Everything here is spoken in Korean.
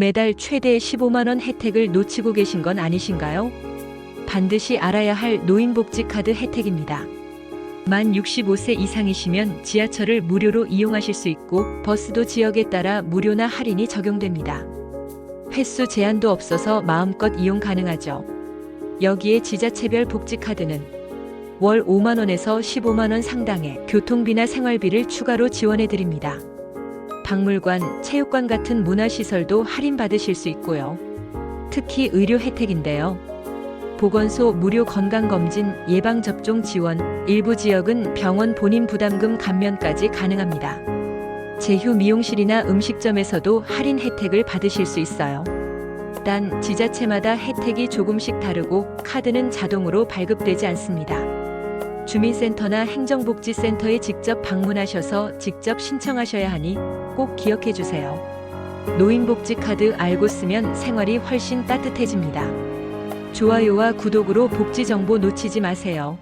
매달 최대 15만원 혜택을 놓치고 계신 건 아니신가요? 반드시 알아야 할 노인복지 카드 혜택입니다. 만 65세 이상이시면 지하철을 무료로 이용하실 수 있고 버스도 지역에 따라 무료나 할인이 적용됩니다. 횟수 제한도 없어서 마음껏 이용 가능하죠. 여기에 지자체별 복지카드는 월 5만원에서 15만원 상당의 교통비나 생활비를 추가로 지원해 드립니다. 박물관, 체육관 같은 문화시설도 할인받으실 수 있고요. 특히 의료 혜택인데요. 보건소 무료 건강검진, 예방접종 지원, 일부 지역은 병원 본인 부담금 감면까지 가능합니다. 제휴 미용실이나 음식점에서도 할인 혜택을 받으실 수 있어요. 단 지자체마다 혜택이 조금씩 다르고 카드는 자동으로 발급되지 않습니다. 주민센터나 행정복지센터에 직접 방문하셔서 직접 신청하셔야 하니 꼭 기억해 주세요. 노인복지 카드 알고 쓰면 생활이 훨씬 따뜻해집니다. 좋아요와 구독으로 복지 정보 놓치지 마세요.